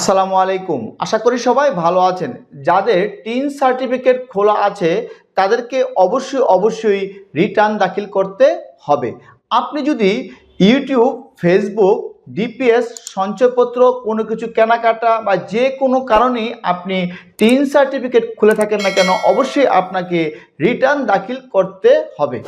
আসসালামু আলাইকুম। আশা করি সবাই ভালো আছেন। যাদের টিন সার্টিফিকেট খোলা আছে, তাদেরকে অবশ্যই অবশ্যই রিটার্ন দাখিল করতে হবে। আপনি যদি ইউটিউব, ফেসবুক, ডিপিএস, সঞ্চয়পত্র, কোনো কিছু কেনাকাটা বা যে কোনো কারণেই আপনি টিন সার্টিফিকেট খুলে থাকেন না কেন, অবশ্যই আপনাকে রিটার্ন দাখিল করতে হবে।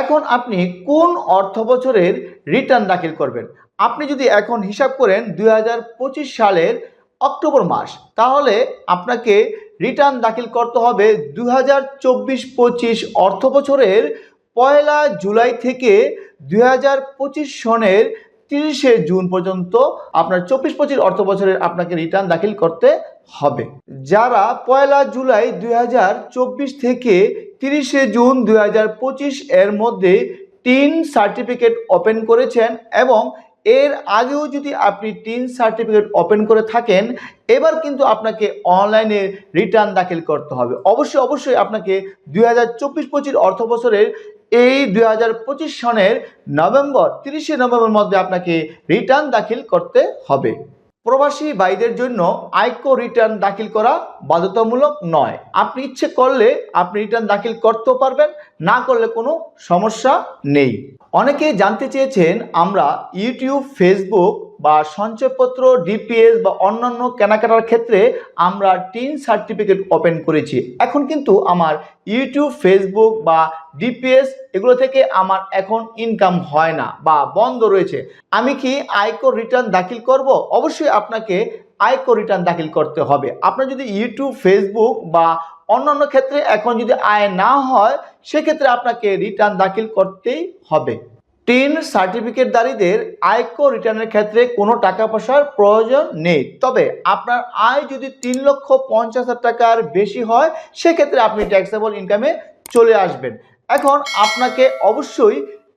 এখন আপনি কোন অর্থ বছরের রিটার্ন দাখিল করবেন? আপনি যদি এখন হিসাব করেন দু হাজার পঁচিশ সালের অক্টোবর মাস। তাহলে আপনাকে রিটার্ন দাখিল করতে হবে দু হাজার চব্বিশ পঁচিশ অর্থ বছরের পয়লা জুলাই থেকে দুই হাজার পঁচিশ সনের তিরিশে জুন পর্যন্ত আপনার চব্বিশ পঁচিশ অর্থ বছরের আপনাকে রিটার্ন দাখিল করতে হবে। যারা পয়লা জুলাই দুই হাজার চব্বিশ থেকে তিরিশে জুন দুই হাজার পঁচিশ এর মধ্যে টিন সার্টিফিকেট ওপেন করেছেন এবং এর আগেও যদি আপনি টিন সার্টিফিকেট ওপেন করে থাকেন, এবার কিন্তু আপনাকে অনলাইনে রিটার্ন দাখিল করতে হবে। অবশ্যই অবশ্যই আপনাকে দুই হাজার চব্বিশ পঁচিশ অর্থ বছরের এই দুই হাজার পঁচিশ সনের নভেম্বর, তিরিশে নভেম্বর মধ্যে আপনাকে রিটার্ন দাখিল করতে হবে। প্রবাসী ভাইদের জন্য আয়কর রিটার্ন দাখিল করা বাধ্যতামূলক নয়। আপনি ইচ্ছে করলে আপনি রিটার্ন দাখিল করতেও পারবেন, না করলে কোনো সমস্যা নেই। অনেকে জানতে চেয়েছেন, আমরা ইউটিউব, ফেসবুক বা সঞ্চয়পত্র ডিপিএস বা অন্যান্য কেনাকাটার ক্ষেত্রে আমরা টিন সার্টিফিকেট ওপেন করেছি। এখন কিন্তু আমার ইউটিউব, ফেসবুক বা ডিপিএস এগুলো থেকে আমার এখন ইনকাম হয় না বা বন্ধ রয়েছে। আমি কি আয়কর রিটার্ন দাখিল করব? অবশ্যই আপনাকে আয়কর রিটার্ন দাখিল করতে হবে। আপনার যদি ইউটিউব, ফেসবুক বা অন্যান্য ক্ষেত্রে এখন যদি আয় না হয়, সেক্ষেত্রে আপনাকে রিটার্ন দাখিল করতেই হবে। টিন সার্টিফিকেটধারীদের আয়কর রিটার্নের ক্ষেত্রে কোনো টাকা পয়সার প্রয়োজন নেই। তবে আপনার আয় যদি তিন লক্ষ পঞ্চাশ হাজার টাকার বেশি হয়, সেক্ষেত্রে আপনি ট্যাক্সেবল ইনকামে চলে আসবেন। এখন আপনাকে অবশ্যই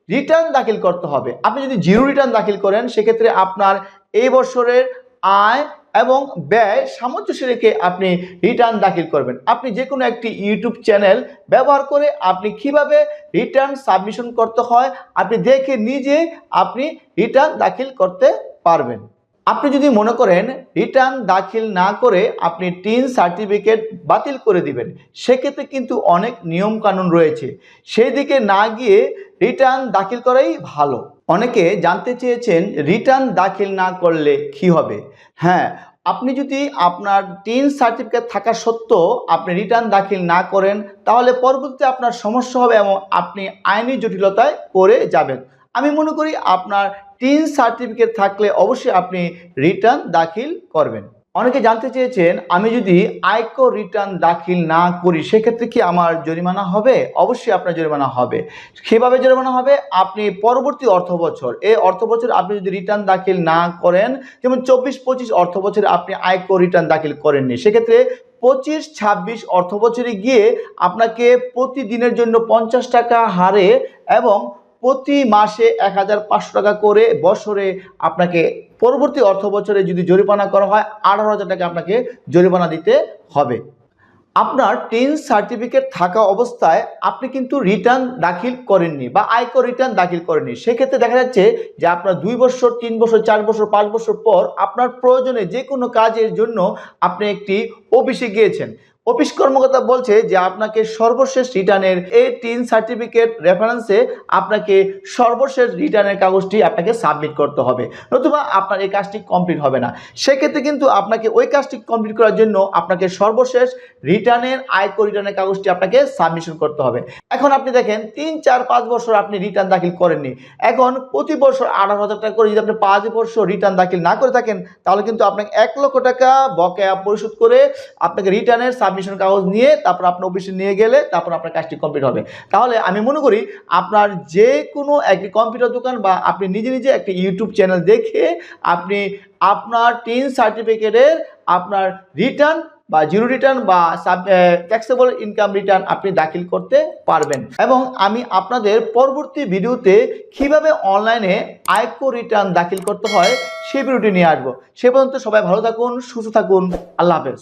রিটার্ন দাখিল করতে হবে। আপনি যদি জিরো রিটার্ন দাখিল করেন, সেক্ষেত্রে আপনার এই বছরের আয় এবং ব্যয় সামঞ্জস্য রেখে আপনি রিটার্ন দাখিল করবেন। আপনি যে কোনো একটি ইউটিউব চ্যানেল ব্যবহার করে আপনি কীভাবে রিটার্ন সাবমিশন করতে হয়, আপনি দেখে নিজে আপনি রিটার্ন দাখিল করতে পারবেন। আপনি যদি মনে করেন রিটার্ন দাখিল না করে আপনি টিন সার্টিফিকেট বাতিল করে দিবেন, সেক্ষেত্রে কিন্তু অনেক নিয়মকানুন রয়েছে। সেই দিকে না গিয়ে রিটার্ন দাখিল করাই ভালো। অনেকে জানতে চেয়েছেন, রিটার্ন দাখিল না করলে কি হবে? হ্যাঁ আপনি যদি আপনার টিন সার্টিফিকেট থাকা সত্ত্বেও আপনি রিটার্ন দাখিল না করেন, তাহলে পরবর্তীতে আপনার সমস্যা হবে এবং আপনি আইনি জটিলতায় পড়ে যাবেন। আমি মনে করি আপনার টিন সার্টিফিকেট থাকলে অবশ্যই আপনি রিটার্ন দাখিল করবেন। অনেকে জানতে চেয়েছেন, আমি যদি আয়কর রিটার্ন দাখিল না করি, সেক্ষেত্রে কি আমার জরিমানা হবে? অবশ্যই আপনার জরিমানা হবে। কীভাবে জরিমানা হবে? আপনি পরবর্তী অর্থ বছর এই অর্থ বছর আপনি যদি রিটার্ন দাখিল না করেন, যেমন চব্বিশ, পঁচিশ অর্থ বছরে আপনি আয়কর রিটার্ন দাখিল করেননি, সেক্ষেত্রে পঁচিশ, ছাব্বিশ অর্থ বছরে গিয়ে আপনাকে প্রতিদিনের জন্য পঞ্চাশ টাকা হারে এবং প্রতি মাসে এক হাজার পাঁচশো টাকা করে বছরে আপনাকে পরবর্তী অর্থ বছরে যদি জরিমানা করা হয়, আঠারো হাজার টাকা আপনাকে জরিমানা দিতে হবে। আপনার টেন সার্টিফিকেট থাকা অবস্থায় আপনি কিন্তু রিটার্ন দাখিল করেননি বা আয়কর রিটার্ন দাখিল করেননি। সেক্ষেত্রে দেখা যাচ্ছে যে আপনার দুই বছর, তিন বছর, চার বছর, পাঁচ বছর পর আপনার প্রয়োজনে যে কোনো কাজের জন্য আপনি একটি অফিসে গিয়েছেন। অফিস কর্মকর্তা বলছে যে আপনাকে সর্বশেষ রিটার্নের এই টিন সার্টিফিকেট রেফারেন্সে আপনাকে সর্বশেষ রিটার্নের কাগজটি আপনাকে সাবমিট করতে হবে। নতুবা আপনার এই কাজটি কমপ্লিট হবে না। সেক্ষেত্রে কিন্তু আপনাকে ওই কাজটি কমপ্লিট করার জন্য আপনাকে সর্বশেষ রিটার্নের আয়কর রিটার্নের কাগজটি আপনাকে সাবমিশন করতে হবে। এখন আপনি দেখেন, তিন, চার, পাঁচ বছর আপনি রিটার্ন দাখিল করেননি। এখন প্রতি বছর আঠারো হাজার টাকা করে যদি আপনি পাঁচ বছর রিটার্ন দাখিল না করে থাকেন, তাহলে কিন্তু আপনাকে এক লক্ষ টাকা বকেয়া পরিশোধ করে আপনাকে রিটার্নের সাবমিশন কাগজ নিয়ে তারপর আপনার অফিসে নিয়ে গেলে তারপর আপনার কাজটি কমপ্লিট হবে। তাহলে আমি মনে করি আপনার যে কোনো একটি কম্পিউটার দোকান বা আপনি নিজে নিজে একটি ইউটিউব চ্যানেল দেখে আপনি আপনার টিন সার্টিফিকেটের আপনার রিটার্ন বা জিরো রিটার্ন বা সাব ট্যাক্সেবল ইনকাম রিটার্ন আপনি দাখিল করতে পারবেন। এবং আমি আপনাদের পরবর্তী ভিডিওতে কীভাবে অনলাইনে আয়কর রিটার্ন দাখিল করতে হয় সেই ভিডিওটি নিয়ে আসব। সে পর্যন্ত সবাই ভালো থাকুন, সুস্থ থাকুন, আল্লাহ হাফেজ।